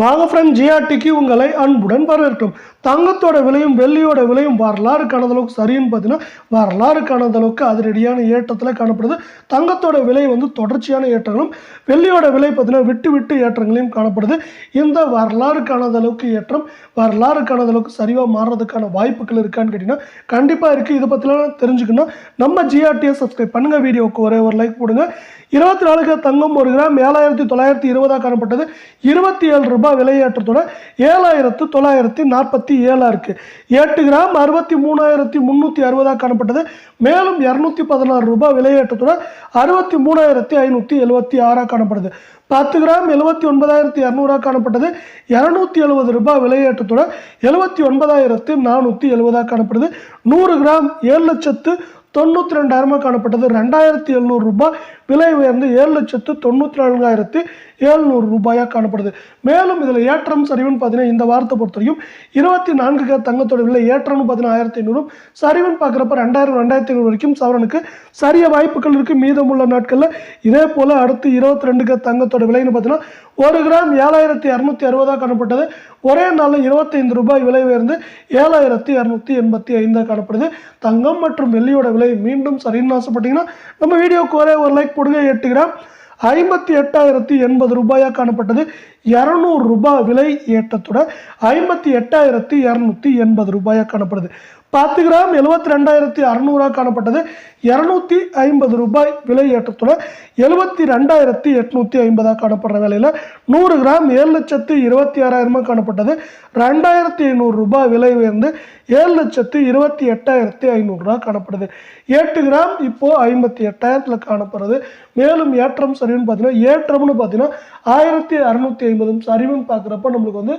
வாங்க ஃப்ரெண்ட் ஜிஆர்டிக்கு உங்களை அன்புடன் வரவேற்கும். தங்கத்தோட விலையும் வெள்ளியோட விலையும் வரலாறு காணதளவுக்கு சரின்னு பார்த்தீங்கன்னா வரலாறு காணதளவுக்கு அதிரடியான ஏற்றத்தில் காணப்படுது. தங்கத்தோட விலை வந்து தொடர்ச்சியான ஏற்றங்களும் வெள்ளியோட விலை பார்த்தீங்கன்னா விட்டு விட்டு ஏற்றங்களையும் காணப்படுது. இந்த வரலாறு காணதளவுக்கு ஏற்றம் வரலாறு காணதளவுக்கு சரிவாக மாறுறதுக்கான வாய்ப்புகள் இருக்கான்னு கேட்டிங்கன்னா கண்டிப்பாக இருக்குது இதை பற்றிலாம் தெரிஞ்சுக்கணும் நம்ம ஜிஆர்டியை சப்ஸ்கிரைப் பண்ணுங்கள் வீடியோவுக்கு ஒரே ஒரு லைக் போடுங்க. இருபத்தி நாலுக்கு தங்கம் ஒரு கிராம் ஏழாயிரத்தி தொள்ளாயிரத்தி இருபதாக காணப்பட்டது. இருபத்தி ஏழு ரூபாய் ரூபாய் விலையேற்றத்தோட ஏழாயிரத்து தொள்ளாயிரத்தி நாற்பத்தி ஏழாக இருக்குது எட்டு கிராம் அறுபத்தி மூணாயிரத்தி முந்நூற்றி அறுபதாக காணப்பட்டது. மேலும் இரநூத்தி பதினாறு ரூபாய் விலையேற்றத்தோட அறுபத்தி மூணாயிரத்தி ஐநூற்றி எழுபத்தி ஆறாக காணப்படுது. பத்து கிராம் எழுபத்தி ஒன்பதாயிரத்தி இரநூறாக காணப்பட்டது. இரநூத்தி எழுபது ரூபாய் விலையேற்றத்தோட எழுபத்தி ஒன்பதாயிரத்து நானூற்றி எழுபதாக காணப்படுது. நூறு கிராம் ஏழு லட்சத்து தொண்ணூற்றி ரெண்டாயிரமாக காணப்பட்டது. ரெண்டாயிரத்தி எழுநூறு ரூபாய் விலை உயர்ந்து ஏழு லட்சத்து தொண்ணூற்றி நான்காயிரத்தி எழுநூறு ரூபாயாக காணப்படுது. மேலும் இதில் ஏற்றம் சரிவுன்னு பார்த்தீங்கன்னா இந்த வாரத்தை பொறுத்தவரையும் இருபத்தி நான்கு கிராம் தங்கத்தோட விலை ஏற்றம்னு பார்த்தீங்கன்னா ஆயிரத்தி ஐநூறும். சரிவுன்னு பார்க்குறப்ப ரெண்டாயிரம் ரெண்டாயிரத்தி ஐநூறு வரைக்கும் சவரனுக்கு சரிய வாய்ப்புகள் இருக்குது மீதமுள்ள நாட்களில் இதே போல் அடுத்து இருபத்தி ரெண்டு கிராம் தங்கத்தோட விலைன்னு பார்த்தீங்கன்னா ஒரு கிராம் ஏழாயிரத்தி இரநூத்தி அறுபதாக காணப்பட்டது. ஒரே நாளில் இருபத்தைந்து ரூபாய் விலை உயர்ந்து ஏழாயிரத்தி இரநூத்தி எண்பத்தி ஐந்தாக காணப்படுது. தங்கம் மற்றும் வெள்ளியோட விலை மீண்டும் சரின்னு ஆசைப்பட்டீங்கன்னா நம்ம வீடியோக்கு ஒரே ஒரு லைக் போடுங்க எட்டு கிராம் ஐம்பத்தி எட்டாயிரத்தி எண்பது ரூபாயாக காணப்பட்டது. இரநூறு ரூபாய் விலை ஏற்றத்துடன் ஐம்பத்தி எட்டாயிரத்தி இரநூத்தி எண்பது ரூபாயாக காணப்படுது. பத்து கிராம் எழுபத்தி ரெண்டாயிரத்தி அறநூறாக காணப்பட்டது. இரநூத்தி ஐம்பது ரூபாய் விலை ஏற்றத்துடன் எழுபத்தி ரெண்டாயிரத்தி எட்நூற்றி ஐம்பதாக காணப்படுற வேலையில் நூறு கிராம் ஏழு லட்சத்து இருபத்தி ஆறாயிரமாக காணப்பட்டது. ரெண்டாயிரத்தி ஐநூறு ரூபாய் விலை உயர்ந்து ஏழு லட்சத்து இருபத்தி எட்டாயிரத்தி ஐநூறுரூவா காணப்படுது. எட்டு கிராம் இப்போது ஐம்பத்தி எட்டாயிரத்தில் காணப்படுறது. மேலும் ஏற்றம் சரின்னு பார்த்தீங்கன்னா ஏற்றம்னு பார்த்தீங்கன்னா ஆயிரத்தி அறநூற்றி ஐம்பதும் சரிவும் பார்க்குறப்ப நம்மளுக்கு வந்து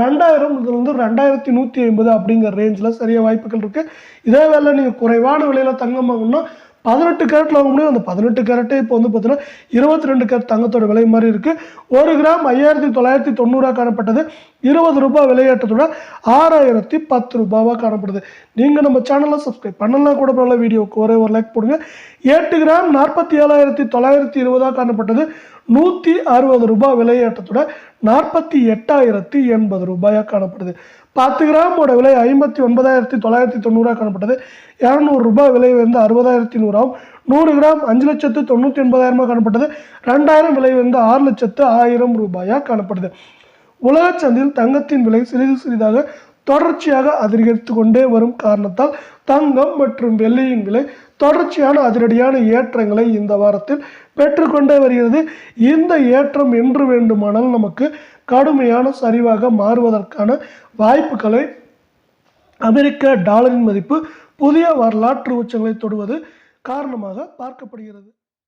ரெண்டாயிரம் இதில் வந்து ரெண்டாயிரத்தி நூற்றி ஐம்பது அப்படிங்கிற ரேஞ்சில் சரியாக வாய்ப்புகள் இருக்குது இதே வேலை நீங்கள் குறைவான விலையில் தங்கம் வாங்கணும்னா பதினெட்டு கேரட்டில் வாங்க முடியும் அந்த பதினெட்டு கேரட்டே இப்போ வந்து பார்த்தீங்கன்னா இருபத்தி ரெண்டு கேரட் தங்கத்தோட விலை மாதிரி இருக்குது ஒரு கிராம் ஐயாயிரத்தி தொள்ளாயிரத்தி தொண்ணூறாக காணப்பட்டது. இருபது ரூபாய் விலையேற்றத்தோட ஆறாயிரத்தி பத்து ரூபாவாக காணப்படுது. நீங்கள் நம்ம சேனலில் சப்ஸ்கிரைப் பண்ணலாம் கூட பரவாயில்ல வீடியோவுக்கு ஒரே ஒரு லைக் போடுங்க. எட்டு கிராம் நாற்பத்தி ஏழாயிரத்தி தொள்ளாயிரத்தி இருபதாக காணப்பட்டது. நூற்றி அறுபது ரூபாய் விலையேற்றத்தோட நாற்பத்தி எட்டாயிரத்தி எண்பது ரூபாயாக காணப்படுது. பத்து கிராமோட விலை ஐம்பத்தி ஒன்பதாயிரத்தி தொள்ளாயிரத்தி தொண்ணூறாக காணப்பட்டது. இரநூறு ரூபாய் விலை வந்து அறுபதாயிரத்தி நூறாகவும் நூறு கிராம் அஞ்சு லட்சத்து தொண்ணூற்றி ஒன்பதாயிரமாக காணப்பட்டது. ரெண்டாயிரம் விலை வந்து ஆறு லட்சத்து ஆயிரம் ரூபாயாக காணப்படுது. உலகச் சந்தையில் தங்கத்தின் விலை சிறிது சிறிதாக தொடர்ச்சியாக அதிகரித்து கொண்டே வரும் காரணத்தால் தங்கம் மற்றும் வெள்ளியின் விலை தொடர்ச்சியான அதிரடியான ஏற்றங்களை இந்த வாரத்தில் பெற்றுக்கொண்டே வருகிறது. இந்த ஏற்றம் என்று வேண்டுமானால் நமக்கு கடுமையான சரிவாக மாறுவதற்கான வாய்ப்புகளை அமெரிக்க டாலரின் மதிப்பு புதிய வரலாற்று உச்சங்களை தொடுவது காரணமாக பார்க்கப்படுகிறது.